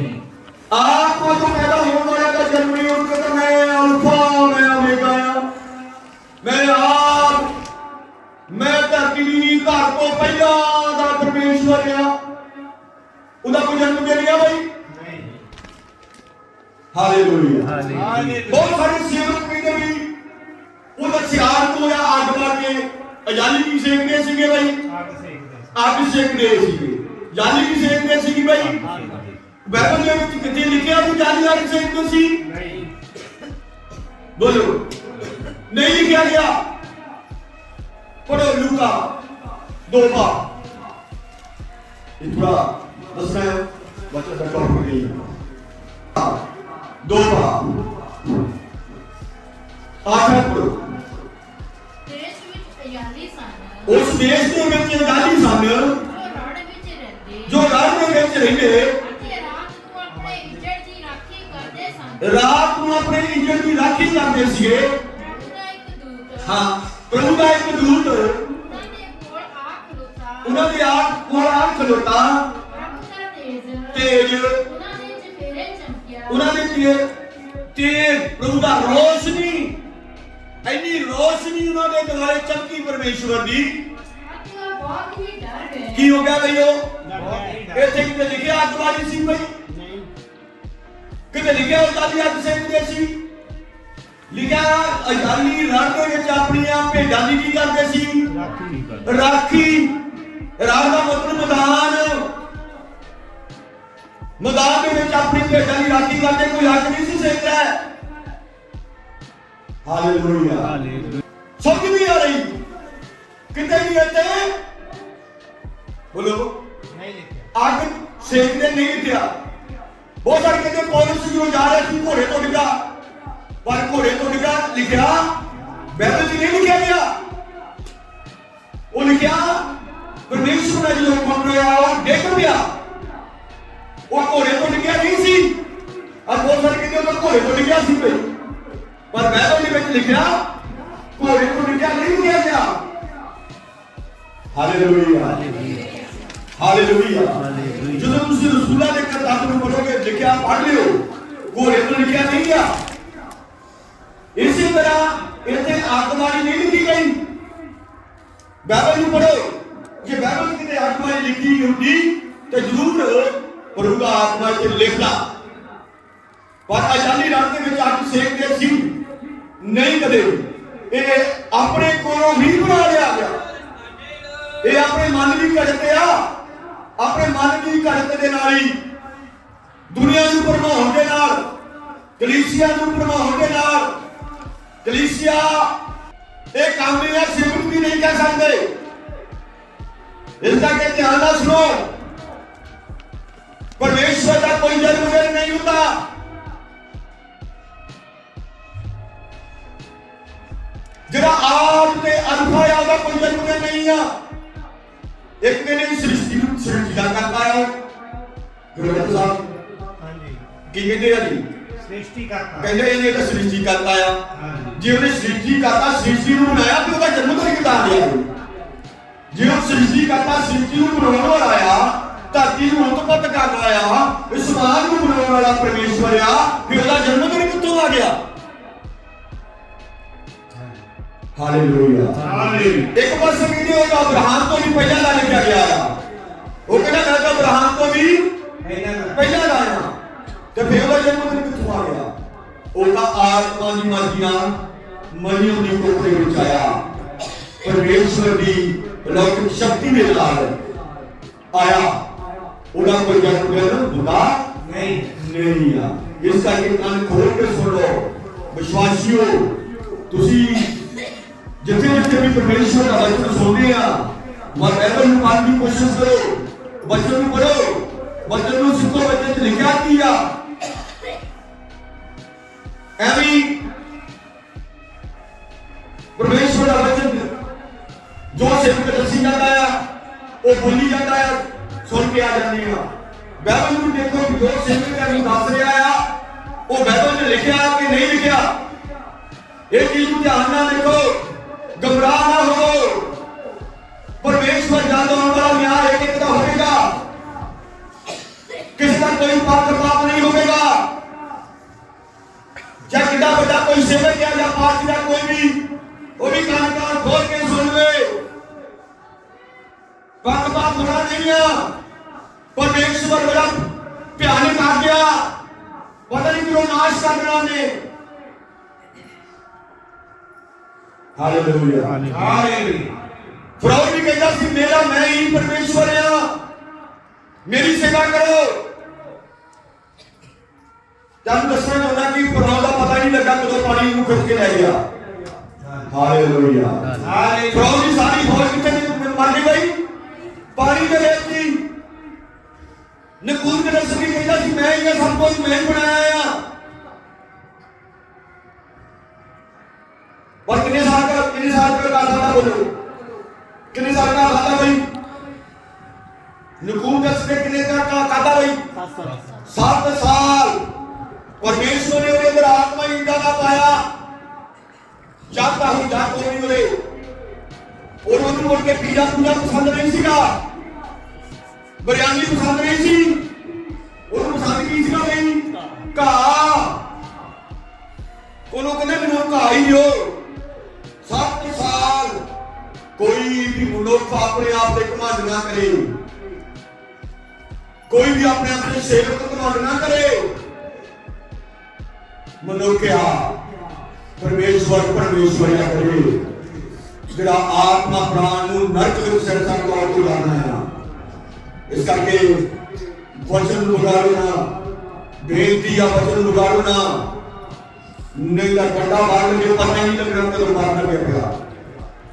ਤੋਂ ਪੈਦਾ ਹੋਣ ਵਾਲਾ ਦਾ ਜਨਮ ਨਹੀਂ ਉਹ ਕਹਿੰਦਾ ਮੈਂ ਅਲਫਾ ਮੈਂ ਓਮੇਗਾ। ਆ ਮੈਂ ਆਪ ਮੈਂ ਧਰਤੀ ਦੀ ਘਰ ਤੋਂ ਪਹਿਲਾਂ ਦਾ ਪਰਮੇਸ਼ਵਰ ਆ। ਉਹਦਾ ਕੋਈ ਜਨਮ ਦੇ ਲਿਆ ਬਈ? ਹਾਲੇਲੂਇਆ। ਬਹੁਤ ਸਾਰੇ ਸੇਵਕ ਕਹਿੰਦੇ ਵੀ ਉਹਦਾ ਸਿਆਰ ਤੋਂ ਆ ਅੱਗ ਲਾ ਕੇ ਅਜਾਲੀ ਕੀ ਸੇਕਦੇ ਸੀਗੇ ਬਈ। ਅੱਗ ਸੇਕਦੇ ਸੀਗੇ। ਜਾਲੀ ਕੀ ਸੇਕਦੇ ਸੀਗੇ ਬਈ। ਬਾਈਬਲ ਦੇ ਵਿੱਚ ਕਿੱਥੇ ਲਿਖਿਆ ਵੀ ਜਾਲੀ ਅੱਗ ਸੇਕਦੇ ਸੀ? ਬੋਲੋ। ਨਹੀਂ ਲਿਖਿਆ ਗਿਆ। ਪੜੋ ਲੂਕਾ। ਦੋ ਪਾ। ਇਹ ਥੋੜਾ ਦੱਸਣਾ ਹੈ? ਬੱਚਾ ਦਾ ਕੰਮ ਹੋ ਗਈ ਦੋ ਪਾ। ਆਠਾ ਪੜੋ ਦੇਸ਼ ਵਿੱਚ ਅਯਾਲੀ ਸਨ। ਉਸ ਦੇਸ਼ ਦੇ ਵਿੱਚ ਅਜਾਲੀ ਸਨ। ਜੋ ਰੜ ਵਿੱਚ ਰਹਿੰਦੇ। ਜੋ ਰਾਜ ਦੇ ਵਿੱਚ ਰਹਿੰਦੇ। ਰਾਤ ਨੂੰ ਆਪਣੇ ਇੰਜਣ ਦੀ ਰਾਖੀ ਕਰਦੇ ਸੀਗੇ। ਦਾ ਹਾਂ ਪ੍ਰਭੂ ਦਾ ਇੱਕ ਦੂਤ। ਉਹਨਾਂ ਦੇ ਆ ਦੇ ਕੋਲ ਆ ਖਲੋਤਾ। ਪ੍ਰਭੂ ਦਾ ਤੇਜ। ਤੇਜ ਉਹਨਾਂ ਦੇ ਚਿਹਰੇ ਚਮਕਿਆ ਉਹਨਾਂ ਦੇ ਤੇ ਤੇ ਪ੍ਰਭੂ ਦਾ ਰੋਸ਼ਨੀ। ਐਨੀ ਰੋਸ਼ਨੀ ਉਹਨਾਂ ਦੇ ਦੁਆਰੇ ਚਮਕੀ ਪਰਮੇਸ਼ਵਰ ਦੀ। ਅਤੇ ਉਹ ਬਹੁਤ ਹੀ ਡਰ ਗਏ। ਕੀ ਹੋ ਗਿਆ ਬਈ ਉਹ? ਇੱਥੇ ਕਿਤੇ ਲਿਖਿਆ ਅੱਗ ਵਾਲੀ ਸੀ ਬਈ। ਕਿਤੇ ਲਿਖਿਆ ਉਹ ਜਾਲੀ ਅੱਗ ਸੇਕਦੇ ਸੀ। ਲਿਖਿਆ ਅਜਾਲੀ ਰਣ ਦੇ ਵਿੱਚ ਆਪਣੀਆਂ ਭੇਡਾਂ ਦੀ ਕੀ ਕਰਦੇ ਸੀ? ਰਾਖੀ। ਰਾਹ ਦਾ ਮਤਲਬ ਮੈਦਾਨ। ਮੈਦਾਨ ਦੇ ਵਿੱਚ ਆਪਣੀ ਭੇਡਾਂ ਦੀ ਰਾਖੀ ਕਰਦੇ ਕੋਈ ਅੱਗ ਨਹੀਂ ਸੀ ਸੇਕਦਾ ਹਾਲੇਲੂਇਆ। ਸਮਝ ਨਹੀਂ ਆ ਰਹੀ। ਕਿਤੇ ਵੀ ਇੱਥੇ? ਬੋਲੋ। ਅੱਗ ਸੇਕਦੇ ਨਹੀਂ ਲਿਖਿਆ। ਬਹੁਤ ਸਾਰੇ ਕਹਿੰਦੇ ਪੌਲਸ ਜੋ ਜਾ ਰਿਹਾ ਸੀ ਘੋੜੇ ਤੋਂ ਡਿੱਗਾ ਪਰ ਘੋੜੇ ਤੋਂ ਡਿੱਗਾ ਲਿਖਿਆ ਬਾਈਬਲ 'ਚ ਨਹੀਂ ਲਿਖਿਆ ਗਿਆ। ਉਹ ਲਿਖਿਆ ਪਰਮੇਸ਼ਵਰ ਨੇ ਜੋ ਹੁਕਮ ਰਿਹਾ ਉਹ ਡਿੱਗ ਪਿਆ। ਉਹ ਘੋੜੇ ਤੋਂ ਡਿੱਗਿਆ ਨਹੀਂ ਸੀ। ਆ ਬਹੁਤ ਸਾਰੇ ਕਹਿੰਦੇ ਉਹ ਘੋੜੇ ਤੋਂ ਡਿੱਗਿਆ ਸੀ ਭਈ ਪਰ ਬਾਈਬਲ ਦੇ ਵਿੱਚ ਲਿਖਿਆ, ਘੋੜੇ ਤੋਂ ਡਿੱਗਿਆ ਨਹੀਂ ਲਿਖਿਆ ਗਿਆ। ਹਾਲੇਲੂਇਆ ਹਾਲੇਲੂਇਆ ਜਦੋਂ ਤੁਸੀਂ ਰਸੂਲਾਂ ਦੇ ਕਿਤਾਬ ਨੂੰ ਪੜੋਗੇ ਲਿਖਿਆ ਪੜ੍ਹ ਲਿਓ। ਘੋੜੇ ਤੋਂ ਲਿਖਿਆ ਨਹੀਂ ਗਿਆ ਇਸੇ ਤਰ੍ਹਾਂ ਇੱਥੇ ਆਤਮਾਰੀ ਨਹੀਂ ਲਿਖੀ ਗਈ। ਬਾਈਬਲ ਨੂੰ ਪੜੋ ਜੇ ਬਾਈਬਲ ਕਿਤੇ ਆਤਮਾਰੀ ਲਿਖੀ ਹੁੰਦੀ ਤੇ ਜ਼ਰੂਰ ਪ੍ਰਭੂ ਦਾ ਆਤਮਾ ਚ ਲਿਖਦਾ। ਪਰ ਅਜਾਲੀ ਰਾਤ ਦੇ ਵਿੱਚ ਅੱਗ ਸੇਕਦੇ ਸੀ। ਨਹੀਂ ਕਦੇ। ਇਹ ਆਪਣੇ ਕੋਲੋਂ ਹੀ ਬਣਾ ਲਿਆ ਗਿਆ। ਇਹ ਆਪਣੇ ਮਨ ਦੀ ਘੜਤ ਆ। ਆਪਣੇ ਮਨ ਦੀ ਘੜਤ ਦੇ ਨਾਲ ਹੀ, ਦੁਨੀਆ ਨੂੰ ਭਰਮਾਉਣ ਦੇ ਨਾਲ ਕਲੀਸਿਆ ਨੂੰ ਭਰਮਾਉਣ ਦੇ ਨਾਲ ਕਲੀਸਿਆ ਇਹ ਕੰਮ ਨਹੀਂ ਹੈ ਸਿਮਟ ਵੀ ਨਹੀਂ ਕਹਿ ਸਕਦੇ। ਇਸ ਕਰਕੇ ਧਿਆਨ ਨਾਲ ਸੁਣੋ, ਪਰਮੇਸ਼ਵਰ ਦਾ ਕੋਈ ਜਨਮ ਦਿਨ ਨਹੀਂ ਹੁੰਦਾ। ਜਿਹੜਾ ਆਦ ਤੇ ਅਲਫਾ ਦਾ ਕੋਈ ਜਨਮ ਦਿਨ ਨਹੀਂ ਆ, ਇੱਕ ਕਹਿੰਦੇ ਵੀ ਸ੍ਰਿਸ਼ਟੀ ਦਾ ਕਰਦਾ ਆ ਗੁਰਮਤਿ ਸਾਹਿਬ। ਕੀ ਕਹਿੰਦੇ ਆ ਜੀ ਸ੍ਰਿਸ਼ਟੀ ਕਰਤਾ। ਕਹਿੰਦੇ ਇਹਨੇ ਤਾਂ ਸ੍ਰਿਸ਼ਟੀ ਕਰਤਾ ਆ। ਹਾਂਜੀ। ਜੇ ਉਹਨੇ ਸ੍ਰਿਸ਼ਟੀ ਕਰਤਾ ਸ੍ਰਿਸ਼ਟੀ ਨੂੰ ਬਣਾਇਆ ਤੇ ਉਹਦਾ ਜਨਮ ਦਿਨ ਕਿਦਾਂ ਆ ਜੇ ਉਹ ਸ੍ਰਿਸ਼ਟੀ ਕਰਤਾ ਸ੍ਰਿਸ਼ਟੀ ਨੂੰ ਬਣਾਉਣ ਵਾਲਾ ਆ ਧਰਤੀ ਨੂੰ ਉਤਪਤ ਕਰਨ ਵਾਲਾ ਇਸ ਸਮਾਜ ਨੂੰ ਬਣਾਉਣ ਵਾਲਾ ਪਰਮੇਸ਼ਵਰ ਆ ਫਿਰ ਉਹਦਾ ਜਨਮ ਦਿਨ ਕਿੱਥੋਂ ਆ ਗਿਆ? ਹਾਲੇਲੂਇਆ ਇੱਕ ਪਾਸੇ ਕਹਿੰਦੇ ਤਾਂ ਅਬਰਾਹਮ ਤੋਂ ਵੀ ਪਹਿਲਾਂ ਦਾ ਲਿਖਿਆ ਗਿਆ ਆ। ਉਹ ਕਹਿੰਦਾ ਮੈਂ ਤਾਂ ਅਬਰਾਹਮ ਤੋਂ ਵੀ ਪਹਿਲਾਂ ਦਾ ਆ ਤੇ ਫਿਰ ਉਹਦਾ ਜਨਮ ਦਿਨ ਕਿੱਥੋਂ ਆ ਗਿਆ? ਉਹ ਤਾਂ ਆਤਮਾ ਦੀ ਮਰਜ਼ੀ ਨਾਲ ਮਰੀਮ ਦੀ ਕੋਠੇ ਵਿੱਚ ਆਇਆ। ਪਰਮੇਸ਼ਵਰ ਦੀ ਲੌਕਿਕ ਸ਼ਕਤੀ ਦੇ ਨਾਲ ਆਇਆ। ਉਹਦਾ ਕੋਈ ਜਨਮ ਦਿਨ ਹੁੰਦਾ ਨਹੀਂ। ਨਹੀਂ ਆ। ਇਸ ਕਰਕੇ ਕੰਨ ਖੋਲ ਕੇ ਸੁਣ ਲਓ। ਵਿਸ਼ਵਾਸੀਓ ਤੁਸੀਂ ਜਿੱਥੇ ਜਿੱਥੇ ਵੀ ਪਰਮੇਸ਼ਵਰ ਦਾ ਵਚਨ ਸੁਣਦੇ ਆ ਬਾਈਬਲ ਨੂੰ ਪੜ੍ਹਨ ਦੀ ਕੋਸ਼ਿਸ਼ ਕਰੋ। ਵਚਨ ਨੂੰ ਪੜੋ ਵਚਨ ਨੂੰ ਸਿੱਖੋ ਵਚਨ 'ਚ ਲਿਖਿਆ ਕੀ ਆ ਐਵੇਂ ਪਰਮੇਸ਼ਵਰ ਦਾ ਵਚਨ ਜੋ ਸੇਵਕ ਦੱਸੀ ਜਾਂਦਾ ਆ ਉਹ ਬੋਲੀ ਜਾਂਦਾ ਆ ਸੁਣ ਕੇ ਆ ਜਾਂਦੀ ਆ ਬਾਈਬਲ ਨੂੰ ਦੇਖੋ ਕਿ ਜੋ ਸੇਵਕ ਨੂੰ ਦੱਸ ਰਿਹਾ ਆ ਉਹ ਬਾਈਬਲ 'ਚ ਲਿਖਿਆ ਕਿ ਨਹੀਂ ਲਿਖਿਆ ਇਹ ਚੀਜ਼ ਨੂੰ ਧਿਆਨ ਨਾਲ ਦੇਖੋ ਘਬਰਾ ਨਾ ਹੋਵੋ तो कोई पक्षपात नहीं होगा। जब किता बेटा कोई सेवा किया या पाठ किया कोई भी, वो भी कानकार खोल के सुन ले। पक्षपात बना नहीं है। पर एक सुबह बड़ा प्यारे का गया पता नहीं क्यों नाश कर रहा ने हालेलुया। हालेलुया। फिरौन भी कहता सी मेरा, मैं ही परमेश्वर है। मेरी सेवा करो। ਤੁਹਾਨੂੰ ਦੱਸਣਾ ਚਾਹੁੰਦਾ ਕਿ ਫਰੌਡ ਦਾ ਪਤਾ ਹੀ ਨਹੀਂ ਲੱਗਾ ਕਦੋਂ ਪਾਣੀ ਨੂੰ ਖਿੱਚ ਕੇ ਲੈ ਗਿਆ। ਹਾਲੇਲੂਇਆ। ਫਰੌਡ ਦੀ ਸਾਰੀ ਫੌਜ ਕਿੱਥੇ ਨਿ- ਮਰ ਗਈ ਬਈ। ਪਾਣੀ ਦੇ ਵਿੱਚ ਸੀ ਨਕੂਰ ਕੇ ਦੱਸ ਵੀ ਕਹਿੰਦਾ ਸੀ ਮੈਂ ਹੀ ਆ ਸਭ ਕੁਝ ਮੈਂ ਹੀ ਬਣਾਇਆ ਆ। ਪਰ ਕਿੰਨੇ ਸਾਲ ਦਾ ਕਿੰਨੇ ਸਾਲ ਦਾ ਕਰ ਸਕਦਾ ਬੋਲੋ? ਕਿੰਨੇ ਸਾਲ ਦਾ ਖਾਦਾ ਬਈ? ਨਕੂਰ ਦੱਸ ਦੇ ਕਿੰਨੇ ਦਾ ਖਾਦਾ ਬਈ? 7 ਸਾਲ। ਪਰਮੇਸ਼ਵਰ ਨੇ ਉਹਦੇ ਅੰਦਰ ਆਤਮਾ ਇੰਦਾ ਦਾ ਪਾਇਆ। ਜਦ ਤੱਕ ਹੀ ਜਦ ਕੋਈ ਨਹੀਂ ਉਹਦੇ। ਔਰ ਉਹਨੂੰ ਮੁੜ ਕੇ ਪੀਜ਼ਾ ਪੂਜਾ ਪਸੰਦ ਨਹੀਂ ਸੀਗਾ। ਬਿਰਿਆਨੀ ਪਸੰਦ ਨਹੀਂ ਸੀ। ਉਹਨੂੰ ਪਸੰਦ ਕੀ ਸੀਗਾ ਬਈ? ਘਾਹ। ਉਹਨੂੰ ਕਹਿੰਦੇ ਮੈਨੂੰ ਘਾਹ ਹੀ ਦਿਓ। 7 ਸਾਲ ਕੋਈ ਵੀ ਮਨੁੱਖ ਆਪਣੇ ਆਪ ਤੇ ਘਮੰਡ ਨਾ ਕਰੇ। ਕੋਈ ਵੀ ਆਪਣੇ ਆਪ ਤੇ ਸੇਵਕ ਘਮੰਡ ਨਾ ਕਰੇ। ਮਨੁੱਖਿਆ। ਪਰਮੇਸ਼ਵਰ ਪਰਮੇਸ਼ਵਰਿਆ ਕਰੇ। ਜਿਹੜਾ ਆਤਮਾ, ਪ੍ਰਾਣ ਨੂੰ ਨਰਕ ਵਿੱਚ ਸਿਰ ਤੱਕ ਤੌਰ ਲਾਣਾ ਆ ਇਸ ਕਰਕੇ ਵਚਨ ਨੂੰ ਨਾ ਬੇਨਤੀ ਆ ਵਚਨ ਨੂੰ ਨਾ ਨਹੀਂ ਤਾਂ ਕੰਡਾ ਮਾਰ ਕੇ ਪਤਾ ਹੀ ਨਹੀਂ ਲੱਗਣਾ ਕਦੋਂ ਮਾਰਨ ਲੱਗਿਆ ਪਿਆ।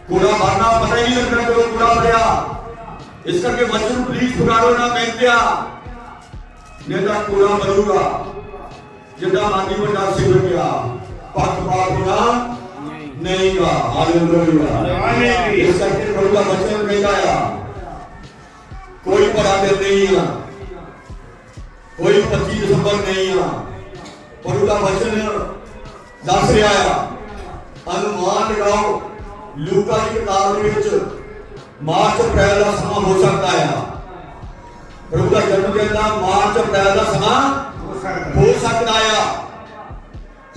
ਕੂੜਾ ਮਾਰਨਾ, ਪਤਾ ਹੀ ਨਹੀਂ ਲੱਗਣਾ ਕਦੋਂ ਕੂੜਾ ਮਰਿਆ। ਇਸ ਕਰਕੇ ਵਚਨ ਪਲੀਜ਼ ਵਿਗਾੜੋ ਨਾ ਬੇਨਤਿਆ ਨਹੀਂ ਤਾਂ ਕੂੜਾ ਮਰੂਗਾ। ਜਿੱਦਾਂ ਮਾਗੀ ਵੱਡਾ ਸੇਵਕ ਆ ਪੱਕ ਪਾਕ ਹੋਣਾ ਨਹੀਂਗਾ ਹਾਲੇਲੂਇਆ। ਹਾਲੇਲੂਇਆ। ਇਸ ਕਰਕੇ ਪ੍ਰਭੂ ਦਾ ਵਚਨ ਕਹਿੰਦਾ ਆ ਕੋਈ ਬੜਾ ਦਿਨ ਨਹੀਂ ਆ। ਕੋਈ 25 ਦਸੰਬਰ ਨਹੀਂ ਆ। ਪ੍ਰਭੂ ਦਾ ਵਚਨ ਦੱਸ ਰਿਹਾ ਆ। ਅਨੁਮਾਨ ਲਗਾਓ ਲੂਕਾ ਦੀ ਕਿਤਾਬ ਦੇ ਵਿੱਚ ਮਾਰਚ ਅਪ੍ਰੈਲ ਦਾ ਸਮਾਂ ਹੋ ਸਕਦਾ ਆ। ਪ੍ਰਭੂ ਦਾ ਜਨਮ ਦਿਨ ਦਾ ਮਾਰਚ ਅਪ੍ਰੈਲ ਦਾ ਸਮਾਂ ਹੋ ਸਕਦਾ ਆ।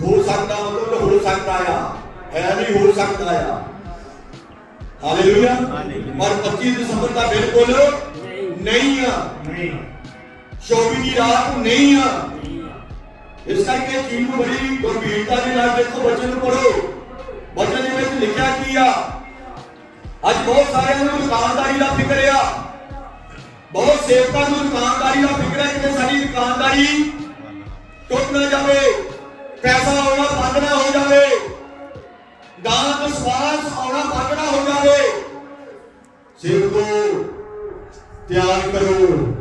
ਹੋ ਸਕਦਾ ਮਤਲਬ ਹੋ ਸਕਦਾ ਆ। ਹੈ ਨਹੀਂ ਹੋ ਸਕਦਾ ਆ। ਹਾਲੇਲੂਇਆ ਪਰ 25 ਦਸੰਬਰ ਦਾ ਬਿਲਕੁਲ ਨਹੀਂ ਆ। ਨਹੀਂ। 24 ਦੀ ਰਾਤ ਨਹੀਂ ਆ। ਇਸ ਕਰਕੇ ਚੀਜ਼ ਨੂੰ ਬੜੀ ਗੰਭੀਰਤਾ ਦੇ ਨਾਲ ਦੇਖੋ ਵਚਨ ਨੂੰ ਪੜੋ ਵਚਨ ਦੇ ਵਿੱਚ ਲਿਖਿਆ ਕੀ ਆ? ਅੱਜ ਬਹੁਤ ਸਾਰਿਆਂ ਨੂੰ ਦੁਕਾਨਦਾਰੀ ਦਾ ਫਿਕਰ ਆ। ਬਹੁਤ ਸੇਵਕਾਂ ਨੂੰ ਦੁਕਾਨਦਾਰੀ ਦਾ ਫਿਕਰ ਹੈ ਕਿ ਸਾਡੀ ਦੁਕਾਨਦਾਰੀ ਟੁੱਟ ਨਾ ਜਾਵੇ, ਪੈਸਾ ਆਉਣਾ ਬੰਦ ਨਾ ਹੋ ਜਾਵੇ ਦਾਨ ਵਿਸ਼ਵਾਸ ਆਉਣਾ ਬੰਦ ਨਾ ਹੋ ਜਾਵੇ। ਸਿਰ ਸੇਵਕੋ ਤਿਆਰ ਕਰੋ।